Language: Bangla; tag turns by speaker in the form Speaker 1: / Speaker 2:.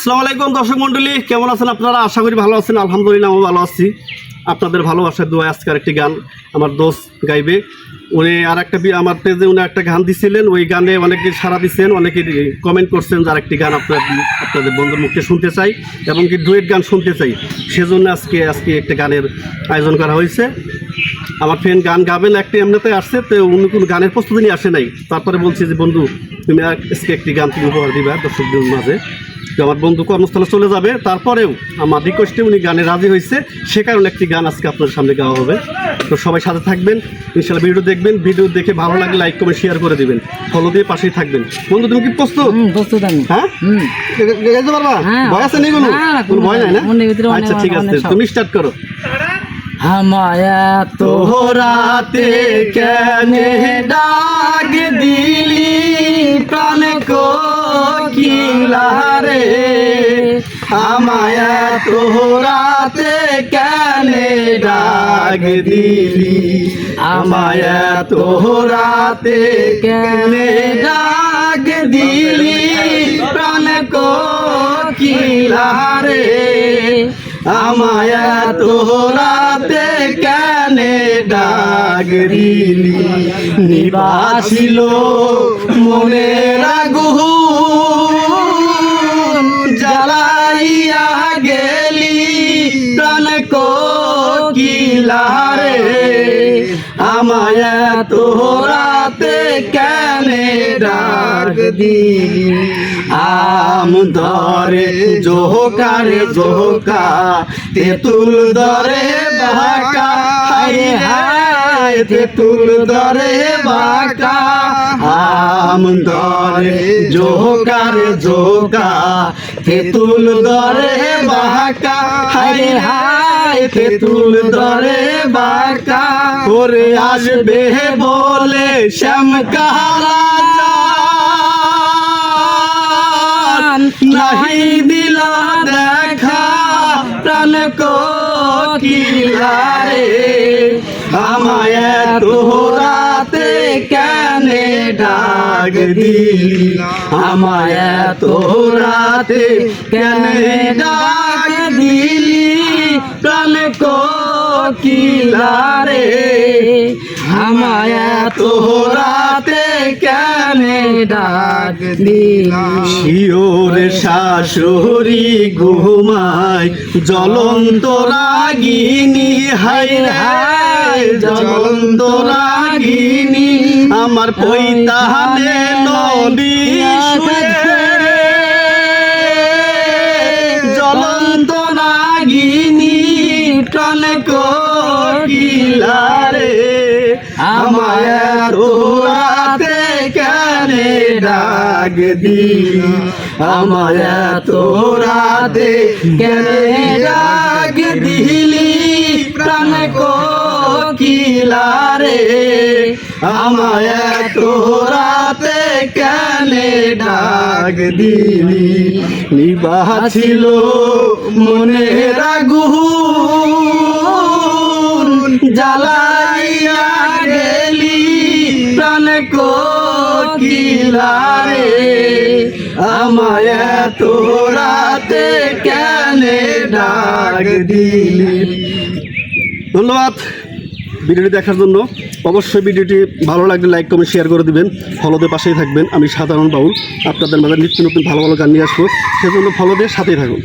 Speaker 1: আসসালামু আলাইকুম, দর্শক মণ্ডলী। কেমন আছেন আপনারা? আশা করি ভালো আছেন। আলহামদুলিল্লাহ আমি ভালো আছি। আপনাদের ভালোবাসার দোয়া আজকের একটি গান আমার দোস্ত গাইবে। উনি আর একটা আমার পেজে উনি একটা গান দিছিলেন। ওই গানে অনেকে সারা দিচ্ছেন অনেকে কমেন্ট করছেন যে আর একটি গান আপনার আপনাদের বন্ধুর মুখে শুনতে চাই এবং কি ডুয়েট গান শুনতে চাই। সেজন্য আজকে আজকে একটা গানের আয়োজন করা হয়েছে। আমার ফ্রেন্ড গান গাবেন, একটি এমনিতে আসছে, তো অন্য কোনো গানের প্রস্তুতি নিয়ে আসে নাই। তারপরে বলছি যে, বন্ধু, তুমি আজকে একটি গান তুমি উপহার দিবা দর্শকদের মাঝে। আমার বন্ধু কর্মস্থলে চলে যাবে তারপরেও আমার রিকোয়েস্টে উনি গানে রাজি হয়েছে। সে কারণে একটি গান আজকে আপনার সামনে গাওয়া হবে। তো সবাই সাথে থাকবেন ইনশাল্লাহ ভিডিও দেখবেন ভিডিও দেখে ভালো লাগলে লাইক কমেন্ট শেয়ার করে দিবেন। ফলো দিয়ে পাশেই থাকবেন। বন্ধু তুমি কি প্রস্তুত?
Speaker 2: প্রস্তুত আমি।
Speaker 1: হ্যাঁ? গাইতে পারবা। ভয় আছে নেই কোনো?
Speaker 2: না, না,
Speaker 1: কোনো
Speaker 2: কোনো
Speaker 1: ভয় নাই না?
Speaker 2: মনের ভিতরে অনেক-
Speaker 1: আচ্ছা ঠিক আছে। তুমি স্টার্ট করো।
Speaker 2: হামায়া তো
Speaker 1: তোহরাতে কেনে ডাক কোকিলারে আমায়া তোহরাতে কেনে ডাক দিলি? আমায়া তোহরাতে কেনে ডাক দিলি? প্রাণ কোকিলারে আমায়া তোরাতে কেনে ডাক দিলি? নিবাসিল মনে আগুন জ্বালাইয়া গেলি, প্রাণ কোকিলারে। আমায়া তোরাতে কেনে ডাক দিলি? আম ধরে জোহকারে, জোহকা, তেঁতুল ধরে বাঁকা। হায় হায়, তেঁতুল ধরে বাঁকা। আম ধরে জোহকারে, জোহকা তেঁতুল ধরে বাঁকা। হায় হায় তেঁতুল ধরে বাঁকা। করে আসবে বলে শ্যাম কালা নাহি দিল দেখা প্রাণ কোকিলারে। আমায় তোরাতে কেনে ডাক দিলি। আমায় তোরাতে কেনে ডাক দিলি? প্রাণ কোকিলারে। আমায় তোরাতে কেনে ডাক দিলি? শিওরে শাশুড়ি ঘুমায়, জ্বলন্ত রাগিনী হাই হাই জ্বলন্ত রাগিনী আমার পৈতাহানে নদী জ্বলন্ত নাগিনী প্রাণ কোকিলারে আমায় তোরাতে কেনে ডাক দিলি? আমায় তোরাতে কেনে আমায় তো তোরাতে কেনে ডাক দিলি। নিবাহ ছিল মনে আগুন, জ্বালাইয়া গেলি প্রাণ কোকিলারে। আমায় তোরাতে কেনে ডাক দিলি। ধন্যবাদ। ভিডিওটি দেখার জন্য অবশ্যই ভিডিওটি ভালো লাগলে লাইক কমেন্ট শেয়ার করে দিবেন। ফলোদের পাশেই থাকবেন। আমি সাধারণ বাউল। আপনাদের মাঝে নিত্য নতুন ভালো ভালো গান নিয়ে আসব। সেজন্য ফলোদের সাথেই থাকুন।